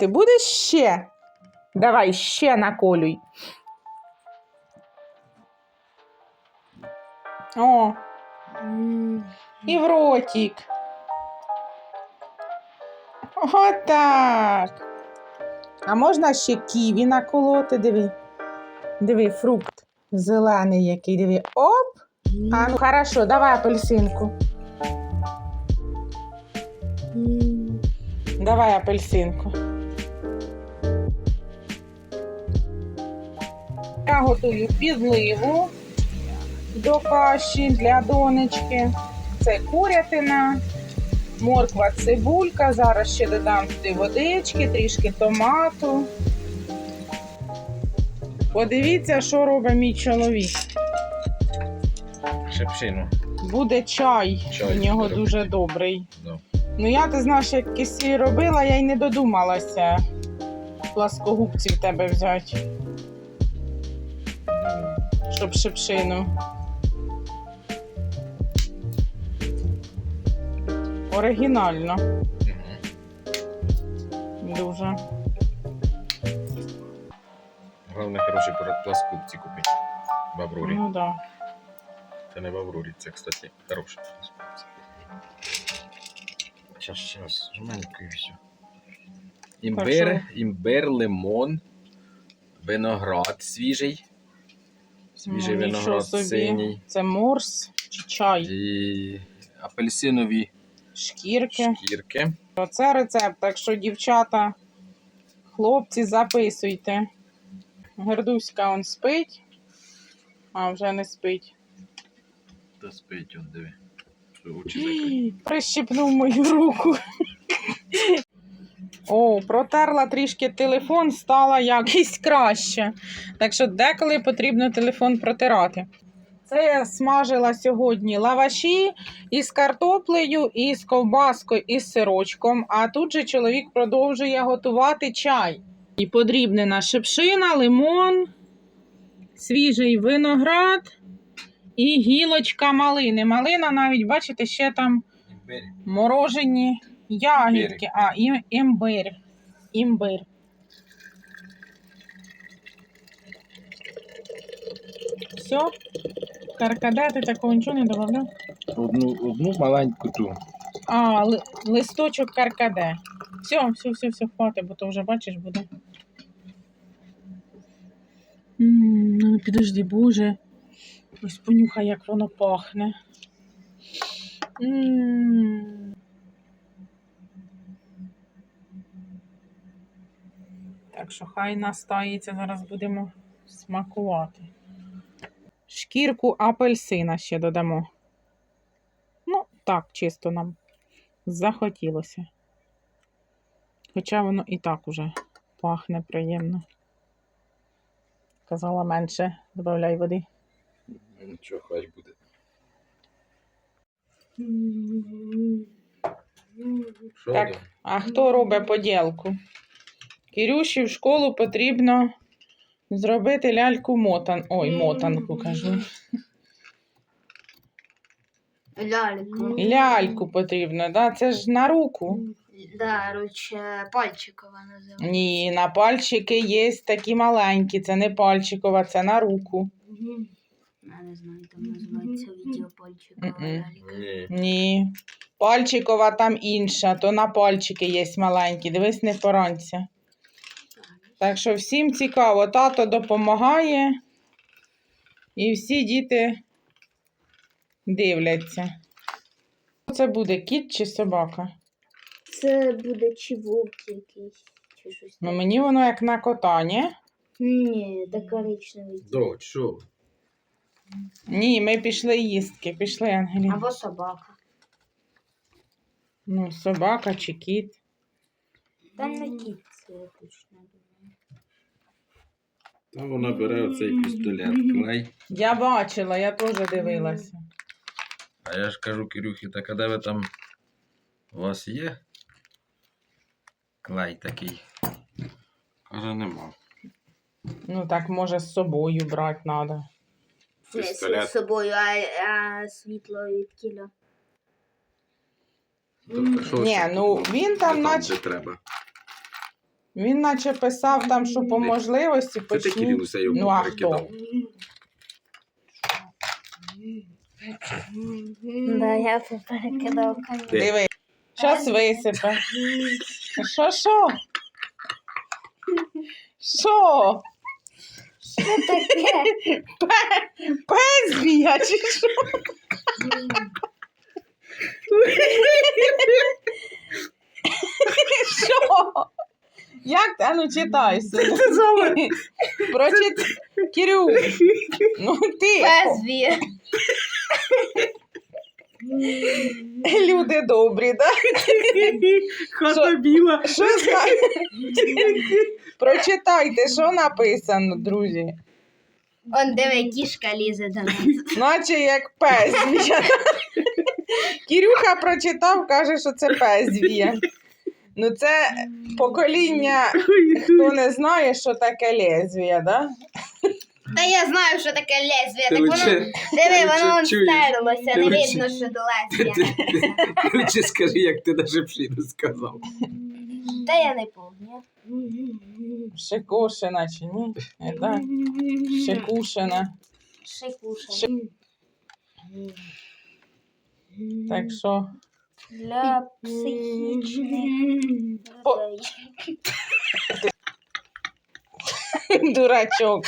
Ти будеш ще? Давай ще наколюй. О, і в ротик. Отак. А можна ще ківі наколоти, диви. Диви, фрукт зелений який, диви. Оп! А ну хорошо, давай апельсинку. Давай апельсинку. Я готую підливу до каші для донечки. Це курятина, морква, цибулька. Зараз ще додам туди водички, трішки томату. Подивіться, що робить мій чоловік. Шепшину. Буде чай. Чай У нього дуже робити. добрий. Да. Ну я ти знаєш, як кисі робила, я й не додумалася пласкогубці в тебе взяти, щоб шипшину. Оригінально дуже. Головне, хороші пласкупці купити. В Аврорі. Ну да. Це не в Аврорі, це, кстати, хороші пласкупці. Жменько і все. Імбир, імбир, лимон, виноград свіжий. Свіжий Ну, виноград собі. синій. Це морс чи чай, І апельсинові шкірки. шкірки. Оце рецепт, так що, дівчата, хлопці, записуйте. Гердуська он спить, а вже не спить. Та спить, он диви. Очі закриті. Мою руку. О, протерла трішки телефон, стала якось краще. Так що деколи потрібно телефон протирати. Це я смажила сьогодні лаваші із картоплею, із ковбаскою, із сирочком. А тут же чоловік продовжує готувати чай. І подрібнена шипшина, лимон, свіжий виноград і гілочка малини. Малина навіть, бачите, ще там морожені ягідки. А, і, імбир. Імбир. Все. Каркаде, ти такого нічого не додав? Одну, одну маленьку ту. А, ли, листочок каркаде. Все, все, все, все, хватить, бо то вже бачиш буде. М, Ну, підожди, боже. Ось понюхай, як воно пахне. М. Так що хай настається, зараз будемо смакувати. Шкірку апельсина ще додамо. Ну, так, чисто нам захотілося. Хоча воно і так уже пахне приємно. Казала менше, додай води. Нічого, хай буде. Так. А хто робить поділку? Кирюші в школу потрібно зробити ляльку мотан. Ой, мотанку кажу. Ляльку. Ляльку потрібно, да? Це ж на руку. Да, руче пальчикова називається. Ні, на пальчики є такі маленькі. Це не пальчикова, це на руку. Я не знаю, там називається відео пальчикова Мгм. лялька. Ні. Ні. Пальчикова там інша, то на пальчики є маленькі. Дивись, не поранься. Так що всім цікаво, тато допомагає. І всі діти дивляться. Це буде кіт чи собака? Це буде чи вовк якийсь, чи щось. Ну мені воно як на кота, ні? Ні, це коричневий. До, що? Ні, ми пішли їстки, пішли, Ангелі. Або собака. Ну, собака чи кіт. Та не кіт, це точно. Та вона бере оцей пістолет, клей. Я бачила, я теж дивилася. А я ж кажу, Кирюхі, так а де ви там у вас є? Клей такий. Каже, нема. Ну так може з собою брати треба. Пістолет. з собою, а, а світло від кіля. Тобто, що Ні, ну він там наче де треба. Він наче писав там, що по можливості Це ти почніть. Кирил усе йому Ну, а перекидав. Да, я це перекидав камінь. Диви. Щас висипе. Що, що? Що? Що таке? Пес б'є, чи що? Що? Як ти? А ну читай сину. Прочит... Кирю. Ну ти. Лезвіє. Люди добрі, да? Хата біла. Що зна... Прочитайте, що написано, друзі. Он диви, кішка лізе до нас. Наче як пес. Кірюха прочитав, каже, що це пес звіє. Ну, це покоління, хто не знає, що таке лезвія, да? Та я знаю, що таке лезвіє. Ти Так воно, лучше, диви, воно он чуєш? стерлося, Ти не лучше- видно, що до лезвія. ти лучше скажи, як ти даже пшіду сказав. Та я не пам'ятаю. Шикошина чи ні? Не так? Шикушина. Шикуша. Так що Для психічних людей. дурачок.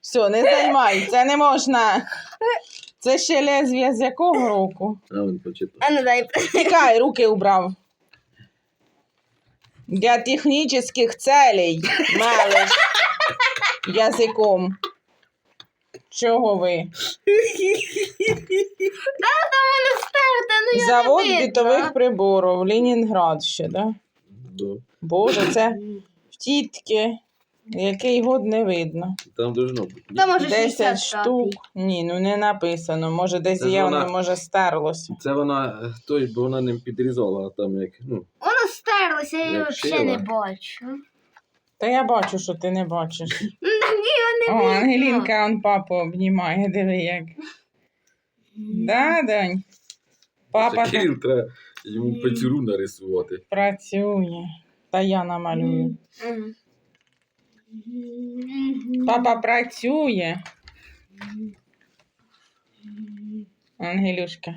Все, не займай, це не можна. Це ще лезвія з якого року? А він почитав. А ну дай. Тікай, руки убрав. Для технічних целей мелиш язиком. Чого ви? Ну я Завод не видно. бітових приборів, Ленінград ще, да? Да. Боже, це в тітки. Який год не видно. Там должно бути. Та може 10 60 штук. Ні, ну не написано. Може, десь Це ж є, вона- воно може стерлося. Це вона е, той, бо вона не підрізала, а там як, ну, Воно стерлося, я Як його взагалі не шила. бачу. Та я бачу, що ти не бачиш. Ну, О, не видно. Ангелінка, он папу обнімає, диви як. Да, Донь? Папа це Кирил треба йому пацюру нарисувати. працює. Та я намалюю. Папа працює. Ангелюшка.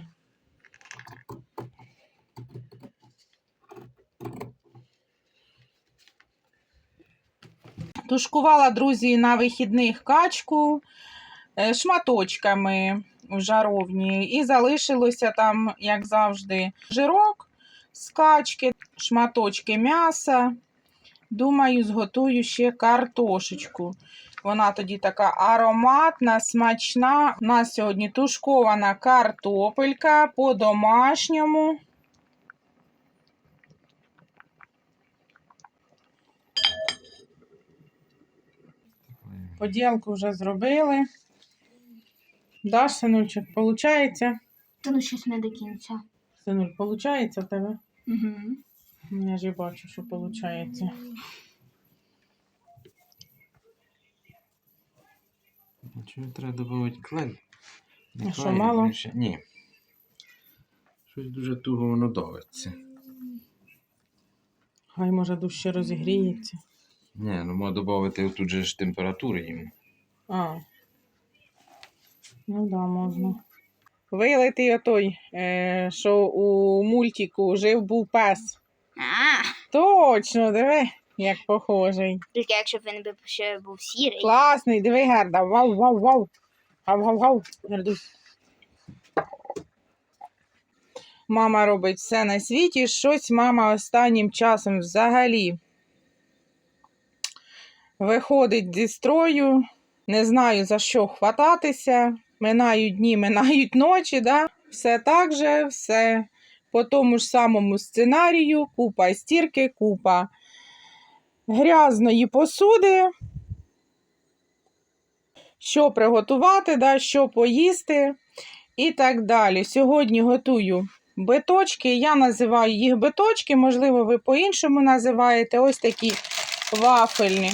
Тушкувала, друзі, на вихідних качку е, шматочками в жаровні. І залишилося там, як завжди, жирок з качки, шматочки м'яса. Думаю, зготую ще картошечку. Вона тоді така ароматна, смачна. У нас сьогодні тушкована картопелька по-домашньому. Поділку вже зробили. Даш, синульчик, получається? Та ну щось не до кінця. Синуль, получається в тебе? Угу. Я ж і бачу, що получається. Чого треба додати клей? А що, мало? Ні. Щось дуже туго воно давиться. Хай може дужче розігріється. Ні, ну можна додати тут же ж температури йому. А. Ну да, можна. Вилитий отой, е, що у мультику жив був пес. А, Точно, диви, як похожий. тільки якщо б він би ще був сірий. Класний, диви, Герда. Вау, вау, вау. Гав, гав, гав. Гердусь. Мама робить все на світі. Щось мама останнім часом взагалі виходить зі строю. Не знаю за що хвататися. Минають дні, минають ночі, да? все так же, все по тому ж самому сценарію, купа стірки, купа грязної посуди. Що приготувати, да, що поїсти і так далі. Сьогодні готую биточки. Я називаю їх биточки, можливо, ви по-іншому називаєте ось такі вафельні.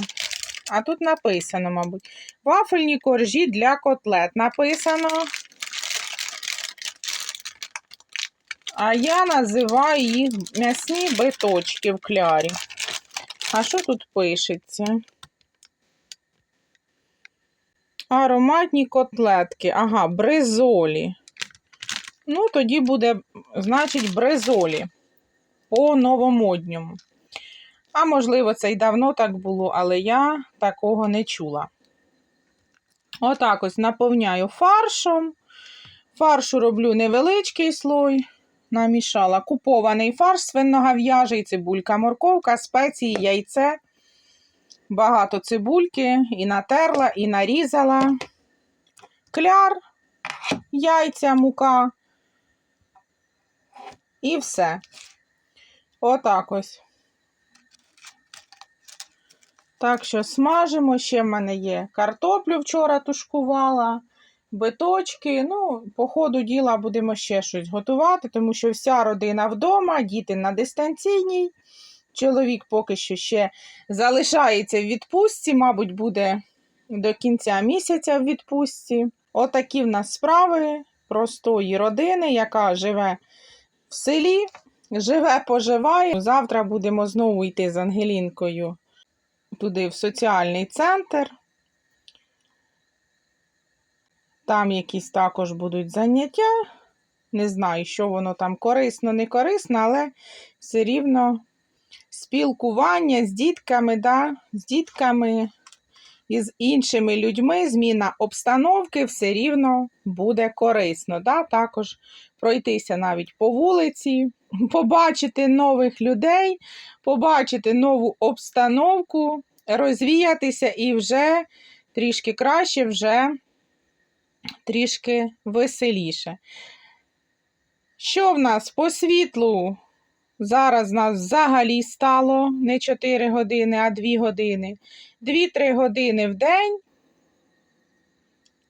А тут написано, мабуть, вафельні коржі для котлет. Написано. А я називаю їх м'ясні биточки в клярі. А що тут пишеться? Ароматні котлетки. Ага, бризолі. Ну, тоді буде, значить, бризолі. По новомодньому. А можливо, це й давно так було, але я такого не чула. Отак ось наповняю фаршом. Фаршу роблю невеличкий слой. Намішала купований фарш свиногов'яжий, цибулька, морковка, спеції, яйце. Багато цибульки і натерла, і нарізала. Кляр, яйця, мука. І все. Отак ось. Так що смажимо. Ще в мене є картоплю вчора тушкувала, биточки. Ну, по ходу діла будемо ще щось готувати, тому що вся родина вдома, діти на дистанційній. Чоловік поки що ще залишається в відпустці, мабуть, буде до кінця місяця в відпустці. Отакі в нас справи простої родини, яка живе в селі, живе, поживає. Завтра будемо знову йти з Ангелінкою туди в соціальний центр. Там якісь також будуть заняття. Не знаю, що воно там корисно, не корисно, але все рівно спілкування з дітками, да, з дітками і з іншими людьми, зміна обстановки все рівно буде корисно. Да? Також пройтися навіть по вулиці, побачити нових людей, побачити нову обстановку, розвіятися і вже трішки краще, вже трішки веселіше. Що в нас по світлу? Зараз нас взагалі стало не 4 години, а 2 години. 2-3 години в день.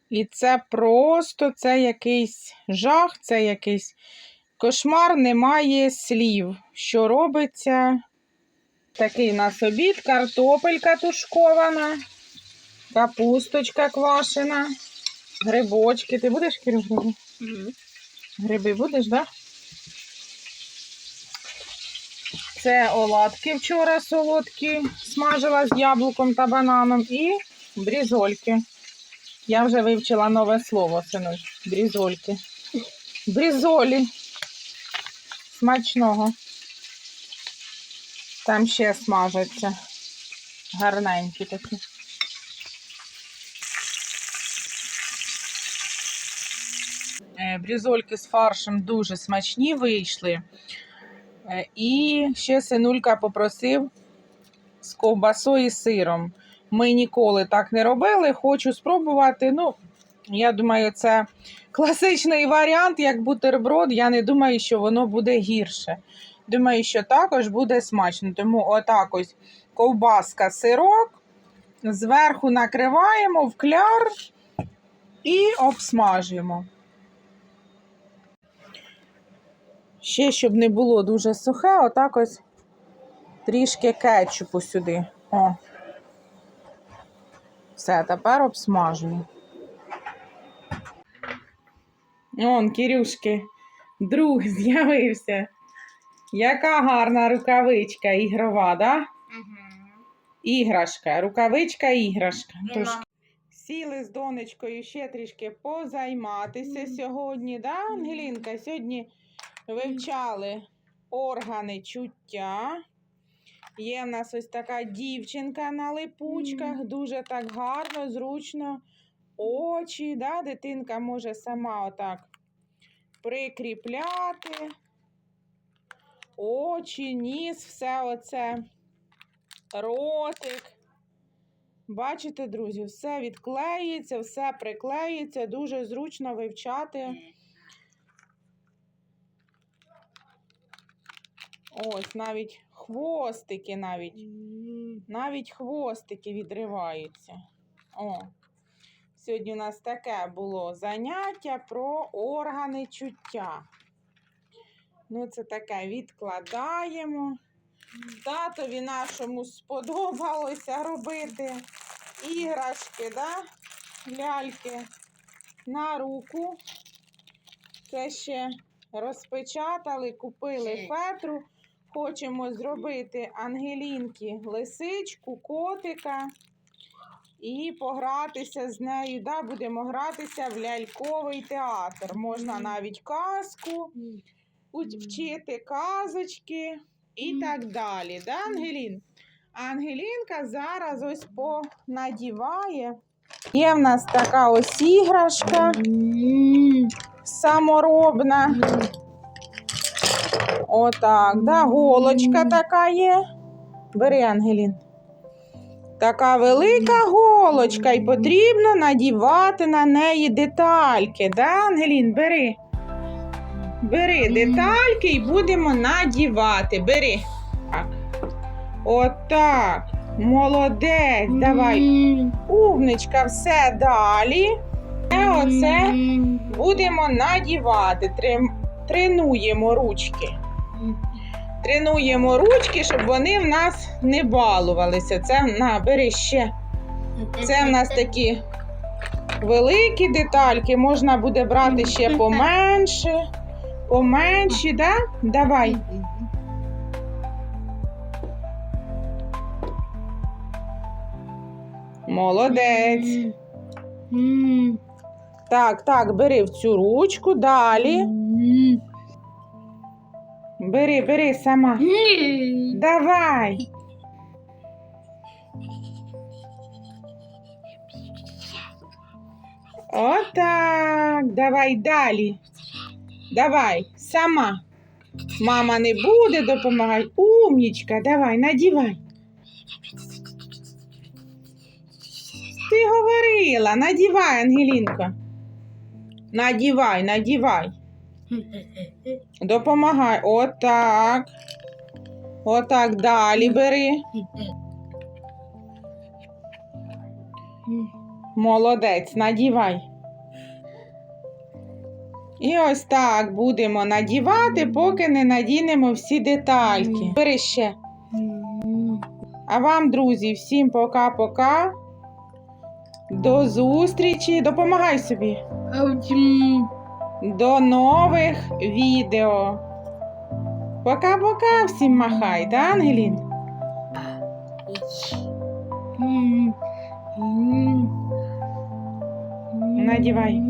І це просто це якийсь жах, це якийсь кошмар, немає слів, що робиться. Такий у нас обід, картопелька тушкована, капусточка квашена, грибочки. Ти будеш Кирюш, гриби? Гриби будеш, так? Да? Це оладки вчора солодкі, смажила з яблуком та бананом і брізольки. Я вже вивчила нове слово, синусь. Брізольки. Брізолі. Смачного. Там ще смажаться. Гарненькі такі. Е, Брізольки з фаршем дуже смачні вийшли. Е, І ще синулька попросив з ковбасою і сиром. Ми ніколи так не робили. Хочу спробувати. Ну, я думаю, це класичний варіант, як бутерброд. Я не думаю, що воно буде гірше. Думаю, що також буде смачно. Тому отак ось ковбаска, сирок. Зверху накриваємо в кляр і обсмажуємо. Ще, щоб не було дуже сухе, отак ось трішки кетчупу сюди. О. Все, тепер обсмажую. Он, Кирюшки, друг з'явився. Яка гарна рукавичка ігрова, да? Іграшка, рукавичка, іграшка. Трошки. Сіли з донечкою ще трішки позайматися сьогодні, да, Ангелінка? Сьогодні вивчали органи чуття. Є в нас ось така дівчинка на липучках, дуже так гарно, зручно. Очі, да? дитинка може сама отак прикріпляти. Очі, ніс, все оце, ротик. Бачите, друзі, все відклеїться, все приклеїться, дуже зручно вивчати. Ось навіть хвостики, навіть, навіть хвостики відриваються. О. Сьогодні у нас таке було заняття про органи чуття. Ну, це таке відкладаємо. Татові нашому сподобалося робити іграшки, да? ляльки на руку. Це ще розпечатали, купили фетру. Хочемо зробити Ангелінки лисичку, котика і погратися з нею. Да, будемо гратися в ляльковий театр. Можна навіть казку, вчити казочки і так далі. Да, Ангелін? Ангелінка зараз ось понадіває. Є в нас така ось іграшка саморобна. Отак, да, голочка така є. Бери, Ангелін. Така велика голочка, і потрібно надівати на неї детальки. Да, Ангелін, бери. Бери детальки і будемо надівати. Бери. Так. Отак. Молодець. Давай. Умничка, все далі. Е, оце будемо надівати. Тренуємо ручки. Тренуємо ручки, щоб вони в нас не балувалися. Це на, бери ще. Це в нас такі великі детальки. Можна буде брати ще поменше. Поменші, да? Давай. Молодець. Так, так, бери в цю ручку, далі. Бери, бери сама. Давай. Отак. Давай далі. Давай, сама. Мама не буде допомагати. Умнічка, давай, надівай. Ти говорила, надівай, Ангелінко. Надівай, надівай. Допомагай. Отак. Отак далі бери. Молодець, надівай. І ось так будемо надівати, поки не надінемо всі детальки. Бери ще. А вам, друзі, всім пока-пока. До зустрічі. Допомагай собі. До нових відео. Пока-пока всім махай, да, Ангелін? Надівай.